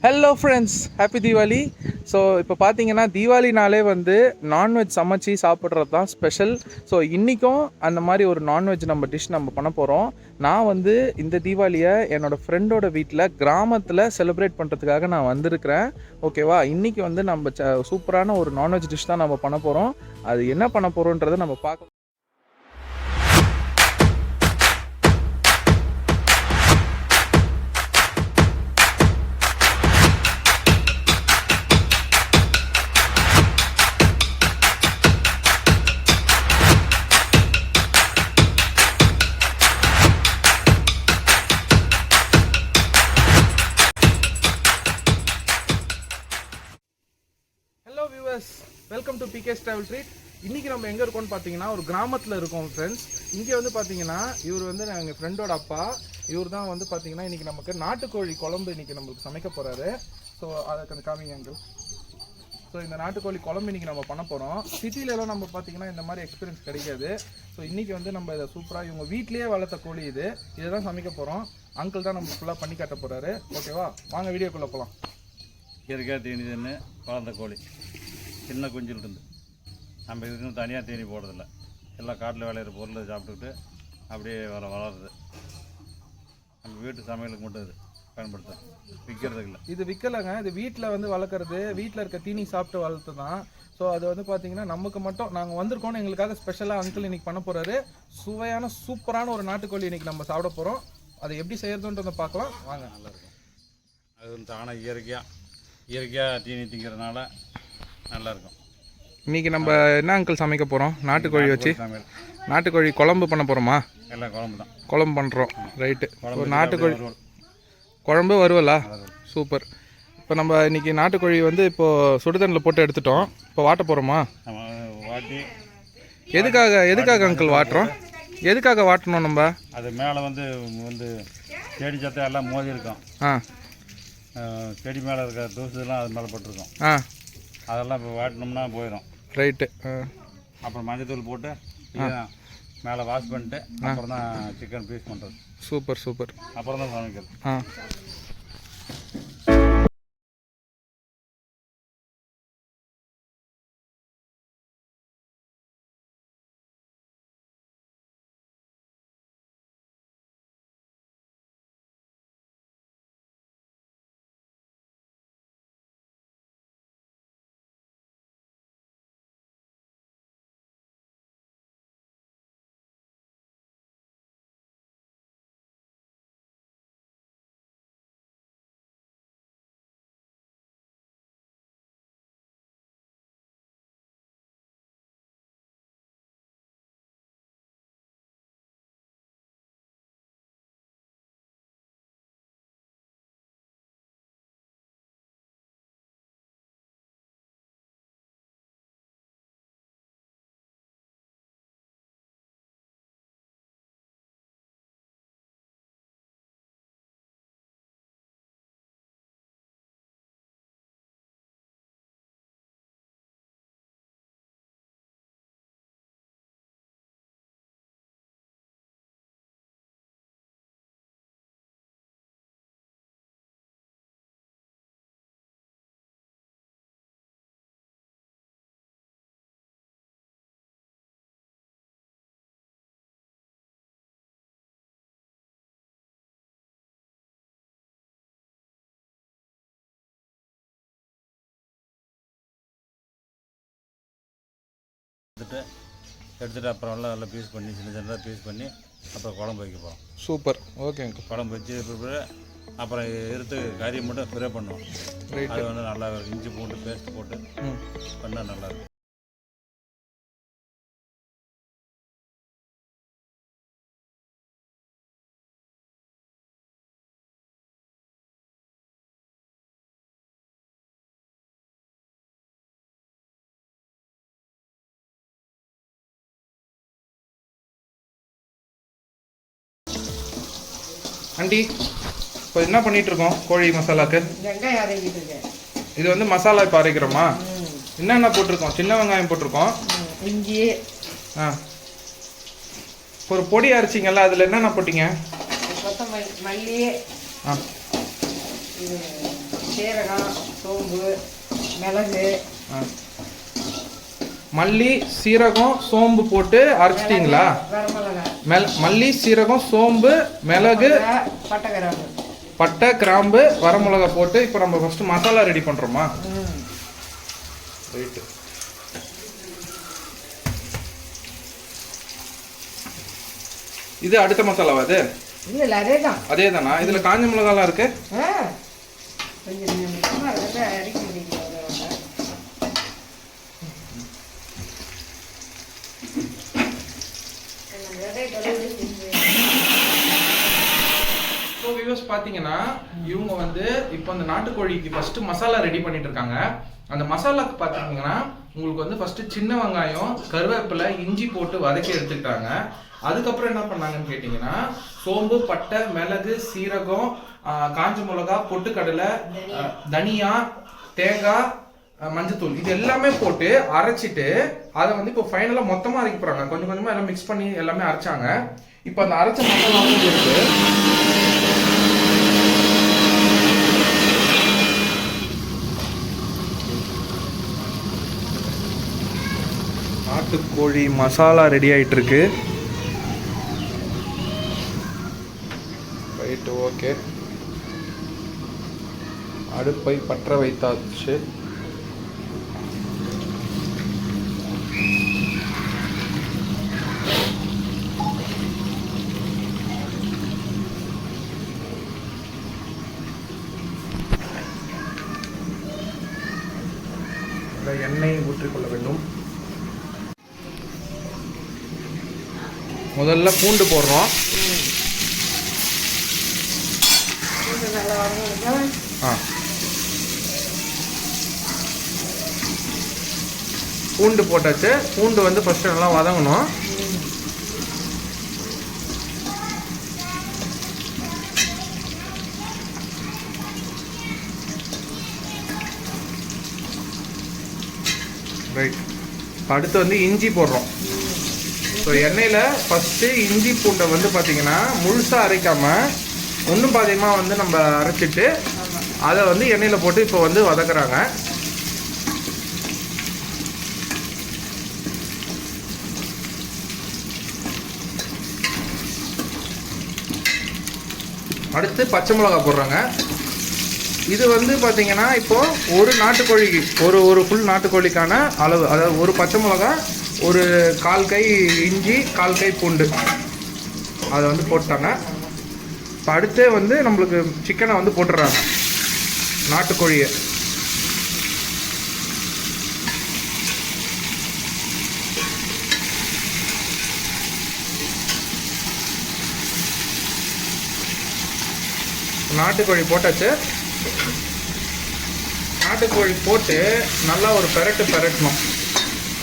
Hello friends! Happy Diwali! So இப்போ பார்த்தீங்கன்னா தீபாவளினாலே வந்து நான்வெஜ் சமைச்சு சாப்பிட்றது தான் ஸ்பெஷல் ஸோ இன்றைக்கும் அந்த மாதிரி ஒரு நான்வெஜ் நம்ம டிஷ் நம்ம பண்ண போகிறோம் நான் வந்து இந்த தீபாவளியை என்னோடய ஃப்ரெண்டோட வீட்டில் கிராமத்தில் செலிப்ரேட் பண்ணுறதுக்காக நான் வந்திருக்கிறேன். ஓகேவா இன்றைக்கி வந்து நம்ம ச- சூப்பரான ஒரு நான்வெஜ் டிஷ் தான் நம்ம பண்ண போகிறோம் அது என்ன பண்ண போகிறோன்றதை நம்ம பார்க்க கேஸ் ட்ராவல் ட்ரீட் இன்றைக்கி நம்ம எங்கே இருக்கோம்னு பார்த்தீங்கன்னா ஒரு கிராமத்தில் இருக்கோம் ஃப்ரெண்ட்ஸ் இங்கே வந்து பார்த்தீங்கன்னா இவர் வந்து எங்கள் ஃப்ரெண்டோட அப்பா. இவர் தான் வந்து பார்த்தீங்கன்னா இன்றைக்கி நமக்கு நாட்டுக்கோழி குழம்பு இன்னைக்கு நம்மளுக்கு சமைக்க போகிறாரு ஸோ அதை கொஞ்சம் காமிங்க அங்கிள் ஸோ இந்த நாட்டுக்கோழி குழம்பு இன்னைக்கு நம்ம பண்ண போகிறோம் சிட்டிலலாம் நம்ம பார்த்தீங்கன்னா இந்த மாதிரி எக்ஸ்பீரியன்ஸ் கிடைக்காது. ஸோ இன்றைக்கி வந்து நம்ம இதை சூப்பராக இவங்க வீட்லேயே வளர்த்த கோழி இது. இதை தான் சமைக்க போகிறோம் அங்கிள் தான் நம்ம ஃபுல்லாக பண்ணி காட்ட போகிறாரு ஓகேவா வாங்க வீடியோக்குள்ளே போகலாம் இயற்கையாக தீனி தின்னு வளர்ந்த கோழி. சின்ன குஞ்சில் இருந்து நம்ம இதுக்குன்னு தனியாக தீனி போடுறதில்ல எல்லாம் காட்டில் விளையிற பொருளை சாப்பிட்டுக்கிட்டு அப்படியே வள வளருது. நம்ம வீட்டு சமையலுக்கு மட்டும் இது பயன்படுத்துறது விற்கிறதுக்கு இல்லை. இது விற்கலைங்க இது வீட்டில் வந்து வளர்க்குறது வீட்டில் இருக்க தீனி சாப்பிட்டு வளர்த்து தான் ஸோ அது வந்து பார்த்தீங்கன்னா நமக்கு மட்டும் நாங்கள் வந்திருக்கோம்னு எங்களுக்காக ஸ்பெஷலாக அங்கிள் இன்னைக்கு பண்ண போகிறாரு சுவையான சூப்பரான ஒரு நாட்டுக்கோழி இன்னைக்கு நம்ம சாப்பிட போகிறோம் அதை எப்படி செய்யறதுன்றதை பார்க்கலாம். வாங்க நல்லா இருக்கும். அது வந்து தானாக இயற்கையாக இயற்கையாக தீனி திங்கிறதுனால நல்லா இன்னைக்கு நம்ம என்ன அங்கிள் சமைக்க போகிறோம் நாட்டுக்கோழி வச்சு. நாட்டுக்கோழி குழம்பு பண்ண போகிறோமா எல்லாம் குழம்பு தான். குழம்பு பண்ணுறோம் ரைட்டு ஒரு நாட்டுக்கோழி. குழம்பு வருவலா. சூப்பர் இப்போ நம்ம இன்னைக்கு நாட்டுக்கோழி வந்து இப்போது சுடுதண்ணில் போட்டு எடுத்துட்டோம். இப்போ வாட்ட போகிறோமா எதுக்காக எதுக்காக அங்கிள் வாட்டுறோம்? எதுக்காக வாட்டணும் நம்ம? அது மேலே வந்து வந்து செடி சத்தம் எல்லாம் மோதி இருக்கும். ஆ. செடி மேலே இருக்க தூசுலாம் அது மேலே பட்டிருக்கும். ஆ. அதெல்லாம் இப்போ வாட்டினோம்னா போயிடும் ரைட்டு அப்புறம் மஞ்சத்தூள் போட்டு மேலே வாஷ் பண்ணிட்டு அப்புறம் தான் சிக்கன் பீஸ் பண்ணுறது சூப்பர் சூப்பர் அப்புறம் தான் சமைக்கிறது. ஆ. எடுத்துட்டு எடுத்துட்டு அப்புறம் எல்லாம் நல்லா பீஸ் பண்ணி சின்ன சின்னதாக பீஸ் பண்ணி அப்புறம் குழம்பு வைக்க போகிறோம் சூப்பர். ஓகே அங்கிள் குழம்பு வச்சு பிறகு அப்புறம் எடுத்து கறி மட்டும் ஃப்ரை பண்ணுவோம். அது வந்து நல்லா இருக்கும் இஞ்சி பூண்டு பேஸ்ட் போட்டு பண்ணால் நல்லாயிருக்கும் ஆண்டி இப்போ என்ன பண்ணிட்டு இருக்கோம் கோழி மசாலாக்கு? இது வந்து மசாலா இப்போ அரைக்கிறோமா? என்னென்ன போட்டிருக்கோம்? சின்ன வெங்காயம் போட்டிருக்கோம். இஞ்சி. ஆ. ஒரு பொடி அரைச்சிங்கல்ல அதில் என்னென்ன போட்டீங்க? மல்லி. ஆ. சீரகம் சோம்பு மிளகு. ஆ. மல்லி சீரகம் சோம்பு போட்டு அரைச்சிட்டிங்களா? மெல் மல்லி சீரகம் சோம்பு மிளகு பட்டை கிராம்பு வரமிளகா போட்டு இப்போ நம்ம ஃபஸ்ட்டு மசாலா ரெடி பண்ணுறோமா ரைட்டு இது அடுத்த மசாலாவா அது இல்லை இல்லை அதே தான் அதே தானா இதில் காஞ்ச மிளகாலாம் இருக்கு? ஸோ வியூஸ் பார்த்தீங்கன்னா இவங்க வந்து இப்போ அந்த நாட்டுக்கோழிக்கு ஃபர்ஸ்ட் மசாலா ரெடி பண்ணிட்டு இருக்காங்க அந்த மசாலாக்கு பார்த்தீங்கன்னா உங்களுக்கு வந்து ஃபர்ஸ்ட் சின்ன வெங்காயம் கருவேப்பிலை இஞ்சி போட்டு வதக்கி எடுத்துக்கிட்டாங்க. அதுக்கப்புறம் என்ன பண்ணாங்கன்னு கேட்டிங்கன்னா சோம்பு பட்டை மிளகு சீரகம் காஞ்ச மிளகா பொட்டுக்கடலை தனியா தேங்காய் மஞ்சத்தூள். இது எல்லாமே போட்டு அரைச்சிட்டு அதை வந்து இப்போ ஃபைனலாக மொத்தமாக அரைக்க போகிறாங்க கொஞ்சம் கொஞ்சமாக எல்லாம் மிக்ஸ் பண்ணி எல்லாமே அரைச்சாங்க. இப்போ அந்த அரைச்ச மசாலா வந்து இருக்கு. நாட்டுக்கோழி மசாலா ரெடி ஆகிட்டு இருக்கு. ரைட்டு ஓகே அடுப்பை பற்ற வைத்தாச்சு. இந்த எண்ணெய் ஊற்றிக்கொள்ள வேண்டும். முதல்ல பூண்டு போடுறோம். ஆ. பூண்டு போட்டாச்சு. பூண்டு வந்து ஃபஸ்ட்டு நல்லா வதங்கணும். ரைட் அடுத்து வந்து இஞ்சி போடுறோம். ஸோ எண்ணெயில் ஃபஸ்ட்டு இஞ்சி பூண்டை வந்து பார்த்தீங்கன்னா முழுசாக அரைக்காமல் ஒன்றும் பாதியமாக வந்து நம்ம அரைச்சிட்டு அதை வந்து எண்ணெயில் போட்டு இப்போ வந்து வதக்குறாங்க. அடுத்து பச்சை மிளகா போடுறாங்க. இது வந்து பார்த்தீங்கன்னா இப்போ ஒரு நாட்டுக்கோழிக்கு ஒரு ஒரு ஃபுல் நாட்டுக்கோழிக்கான அளவு. அதாவது ஒரு பச்சை மிளகா ஒரு கால் கை இஞ்சி கால் கை பூண்டு. அதை வந்து போட்டாங்க. இப்போ அடுத்தே வந்து நம்மளுக்கு சிக்கனை வந்து போட்டுடுறாங்க நாட்டுக்கோழியை. நாட்டுக்கோழி போட்டாச்சு. நாட்டுக்கோழி போட்டு நல்லா ஒரு பெரட்டு பெரட்டணும்.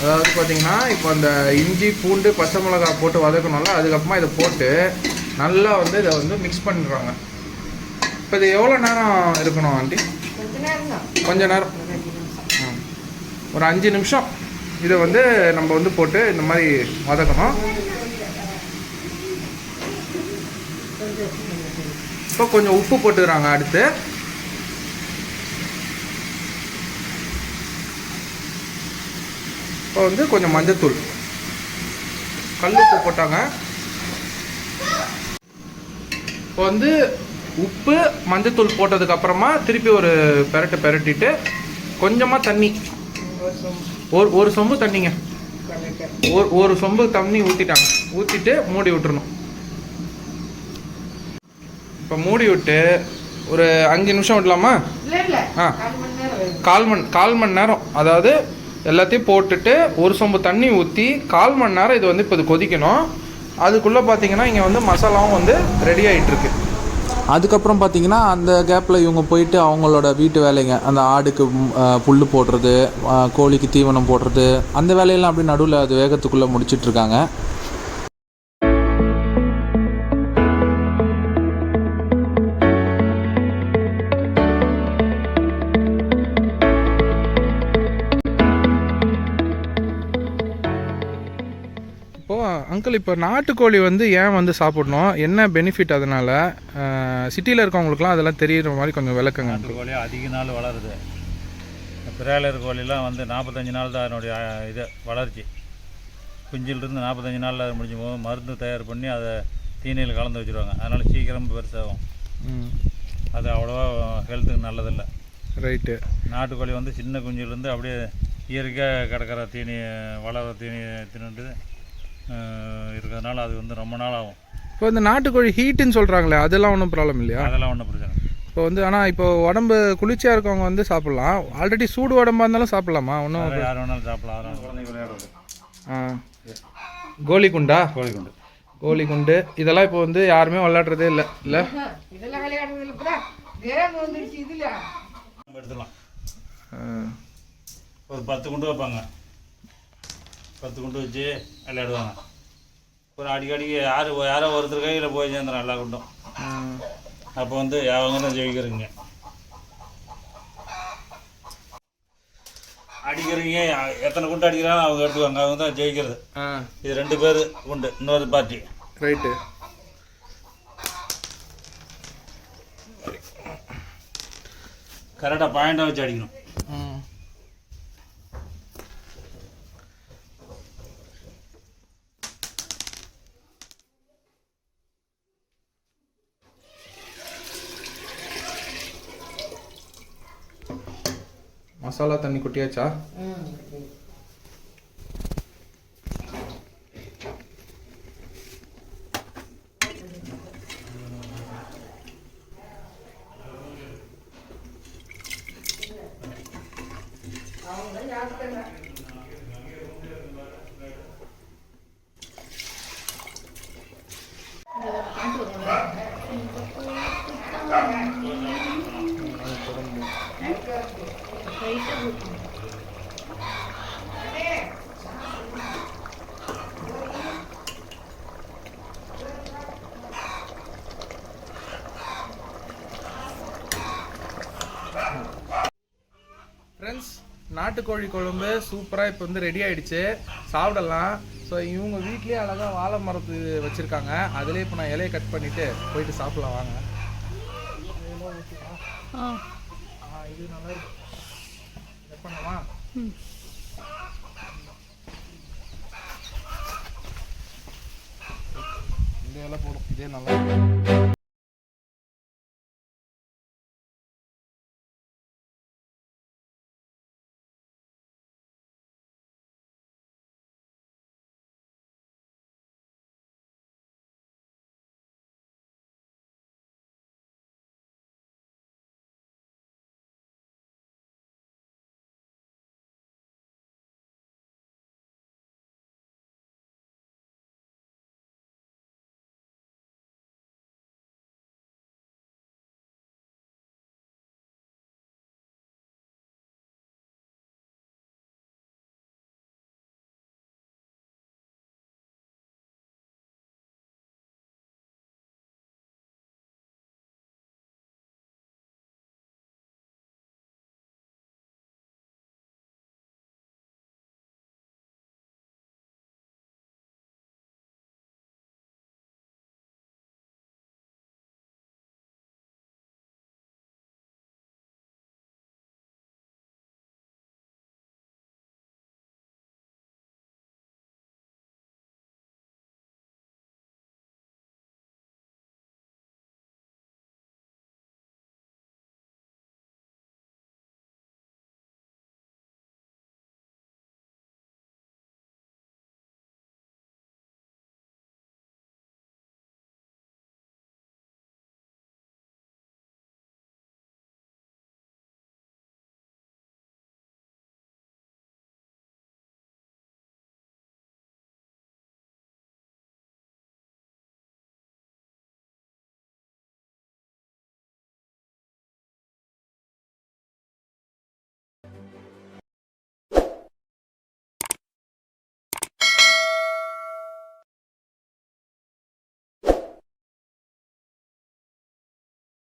அதாவது பார்த்தீங்கன்னா இப்போ அந்த இஞ்சி பூண்டு பச்சை மிளகாய் போட்டு வதக்கணும்ல அதுக்கப்புறமா இதை போட்டு நல்லா வந்து இதை வந்து மிக்ஸ் பண்ணுறாங்க இப்போ இது எவ்வளோ நேரம் இருக்கணும் ஆண்டி? கொஞ்ச நேரம். ஒரு அஞ்சு நிமிஷம். இதை வந்து நம்ம வந்து போட்டு இந்த மாதிரி வதக்கணும். இப்போ கொஞ்சம் உப்பு போட்டுக்கிறாங்க அடுத்து. இப்போ வந்து கொஞ்சம் மஞ்சத்தூள். கல் உப்பு போட்டாங்க. இப்போ வந்து உப்பு மஞ்சத்தூள் போட்டதுக்கு அப்புறமா திருப்பி ஒரு பெரட்டு பெரட்டிட்டு கொஞ்சமாக தண்ணி. ஒரு ஒரு சொம்பு தண்ணிங்க. ஒரு ஒரு சொம்பு தண்ணி ஊற்றிட்டாங்க ஊற்றிட்டு மூடி விட்டுறணும். இப்போ மூடி விட்டு ஒரு அஞ்சு நிமிஷம் விடலாமா? ஆ. கால் மணி கால் மணி நேரம். அதாவது எல்லாத்தையும் போட்டுட்டு ஒரு சொம்பு தண்ணி ஊற்றி கால் மணி நேரம் இது வந்து இப்போ இது கொதிக்கணும். அதுக்குள்ளே பார்த்தீங்கன்னா இங்கே வந்து மசாலாவும் வந்து ரெடி ஆகிட்டுருக்கு அதுக்கப்புறம் பார்த்தீங்கன்னா அந்த கேப்பில் இவங்க போயிட்டு அவங்களோட வீட்டு வேலைங்க. அந்த ஆடுக்கு புல் போடுறது கோழிக்கு தீவனம் போடுறது அந்த வேலையெல்லாம் அப்படியே நடுவில் அது வேகத்துக்குள்ளே முடிச்சிட்ருக்காங்க அங்கிள் இப்போ நாட்டுக்கோழி வந்து ஏன் வந்து சாப்பிடணும்? என்ன பெனிஃபிட் அதனால? சிட்டியில் இருக்கவங்களுக்குலாம் அதெல்லாம் தெரியுற மாதிரி கொஞ்சம் விளக்குங்க. நாட்டு கோழி அதிக நாள் வளருது. பிராய்லர் கோழிலாம் வந்து நாற்பத்தஞ்சு நாள் தான் அதனுடைய இது வளர்ச்சி. குஞ்சிலிருந்து நாற்பத்தஞ்சு நாளில் அது முடிஞ்சு போகும். மருந்து தயார் பண்ணி அதை தீனியில் கலந்து வச்சுருவாங்க. அதனால் சீக்கிரம் பெருசாகும். அது அவ்வளோவா ஹெல்த்துக்கு நல்லதில்லை. ரைட்டு நாட்டுக்கோழி வந்து சின்ன குஞ்சிலேருந்து அப்படியே இயற்கையாக கிடக்கிற தீனி வளர தீனி தின்னுட்டு இருக்கிறதுனால அது வந்து ரொம்ப நாள் ஆகும் இப்போ இந்த நாட்டுக்கோழி ஹீட்டுன்னு சொல்கிறாங்களே அதெல்லாம் ஒன்றும் ப்ராப்ளம் இல்லையா? அதெல்லாம் ஒன்றும் பிரச்சனை இல்லை. இப்போ வந்து ஆனால் இப்போ உடம்பு குளிர்ச்சியாக இருக்கவங்க வந்து சாப்பிட்லாம். ஆல்ரெடி சூடு உடம்பா இருந்தாலும் சாப்பிட்லாமா? ஒன்றும் யார் வேணாலும் சாப்பிடலாம் குழந்தைங்க விளையாடுறது ஆ. கோலி குண்டா கோழி குண்டு கோலி குண்டு இதெல்லாம் இப்போ வந்து யாருமே விளையாடுறதே இல்லை இல்லை? எடுத்துக்கலாம் ஒரு பத்து குண்டு வைப்பாங்க. பத்து குண்டு வச்சு விளையாடுவாங்க. ஒரு அடிக்கடிக்கு யார் யாரோ ஒருத்தர் கையில் போய் சேர்ந்துடும் எல்லா குண்டும் அப்போ வந்து அவங்க தான் ஜெயிக்கிறீங்க. அடிக்கிறீங்க எத்தனை குண்டு அடிக்கிறாலும் அவங்க எடுத்துவாங்க அவங்க தான் ஜெயிக்கிறது. இது ரெண்டு பேர் குண்டு இன்னொரு பார்ட்டி ரைட்டு. கரெக்டாக பாயிண்டாக வச்சு அடிக்கணும். மசாலா தண்ணி கொட்டியாச்சா ஃப்ரெண்ட்ஸ் நாட்டுக்கோழி குழம்பு சூப்பராக இப்போ வந்து ரெடி ஆயிடுச்சு. சாப்பிடலாம். ஸோ இவங்க வீட்லேயே அழகாக வாழை மரத்து வச்சுருக்காங்க. அதிலே இப்போ நான் இலையை கட் பண்ணிவிட்டு போயிட்டு சாப்பிடலாம் வாங்க. இது நல்லா இருக்கு. பண்ணலாமா இந்த இலை போடும் இதே நல்லா